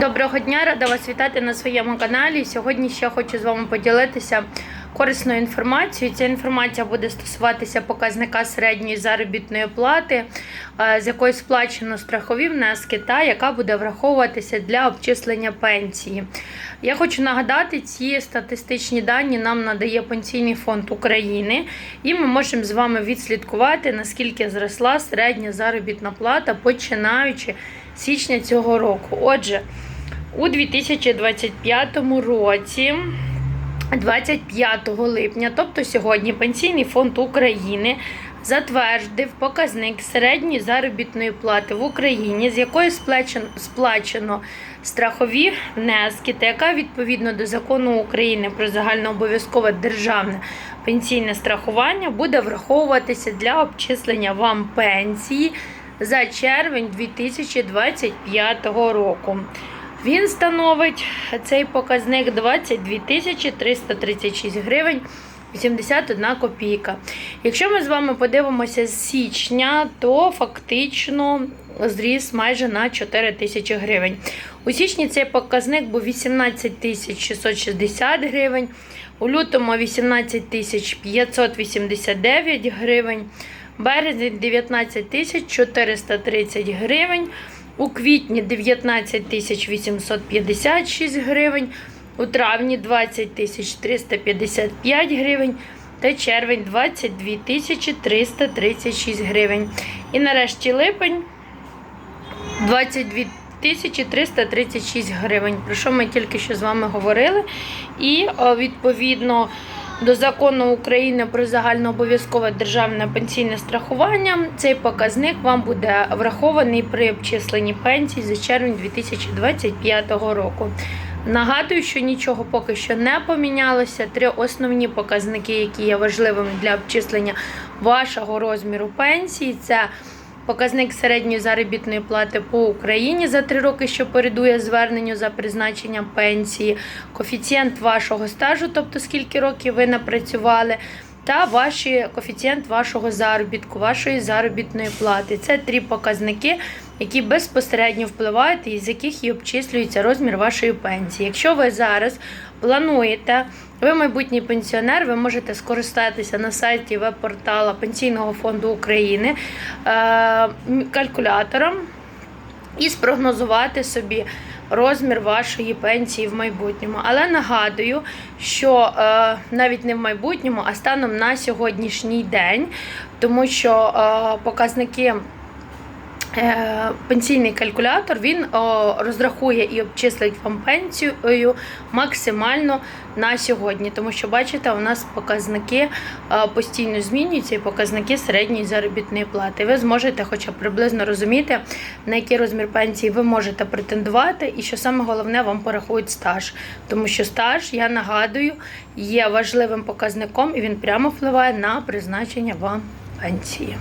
Доброго дня, рада вас вітати на своєму каналі. Сьогодні ще хочу з вами поділитися корисною інформацією. Ця інформація буде стосуватися показника середньої заробітної плати, е, з якої сплачено страхові внески, та яка буде враховуватися для обчислення пенсії. Я хочу нагадати, ці статистичні дані нам надає Пенсійний фонд України, і ми можемо з вами відслідкувати, наскільки зросла середня заробітна плата, починаючи січня цього року. Отже, у 2025 році, 25 липня, тобто сьогодні, Пенсійний фонд України затвердив показник середньої заробітної плати в Україні, з якої сплачено, страхові внески, та яка відповідно до закону України про загальнообов'язкове державне пенсійне страхування буде враховуватися для обчислення вам пенсії за червень 2025 року. Він становить цей показник 22 тисячі 336 гривень 81 копійка. Якщо ми з вами подивимося з січня, то фактично зріс майже на 4 тисячі гривень. У січні цей показник був 18 тисяч 660 гривень, у лютому 18 тисяч 589 гривень, березень 19 тисяч 430 гривень. У квітні 19 тисяч 856 гривень, у травні 20 тисяч 355 гривень та червень 22 тисячі 336 гривень. І нарешті липень 22 тисячі 336 гривень, про що ми тільки що з вами говорили. І відповідно до закону України про загальнообов'язкове державне пенсійне страхування цей показник вам буде врахований при обчисленні пенсій за червень 2025 року. Нагадую, що нічого поки що не помінялося. Три основні показники, які є важливими для обчислення вашого розміру пенсії, це Показник середньої заробітної плати по Україні за три роки, що передує зверненню за призначенням пенсії, коефіцієнт вашого стажу, тобто скільки років ви напрацювали, та ваші, коефіцієнт вашого заробітку, вашої заробітної плати. Це три показники, які безпосередньо впливають і з яких і обчислюється розмір вашої пенсії. Якщо ви зараз плануєте, ви майбутній пенсіонер, ви можете скористатися на сайті веб-портала Пенсійного фонду України е, калькулятором і спрогнозувати собі розмір вашої пенсії в майбутньому. Але нагадую, що е, навіть не в майбутньому, а станом на сьогоднішній день, тому що е, показники. Е, Пенсійний калькулятор він розрахує і обчислить вам пенсію максимально на сьогодні, тому що бачите, у нас показники е, постійно змінюються і показники середньої заробітної плати. Ви зможете, хоча б приблизно розуміти, на який розмір пенсії ви можете претендувати, і що саме головне вам порахують стаж, тому що стаж, я нагадую, є важливим показником і він прямо впливає на призначення вам пенсії.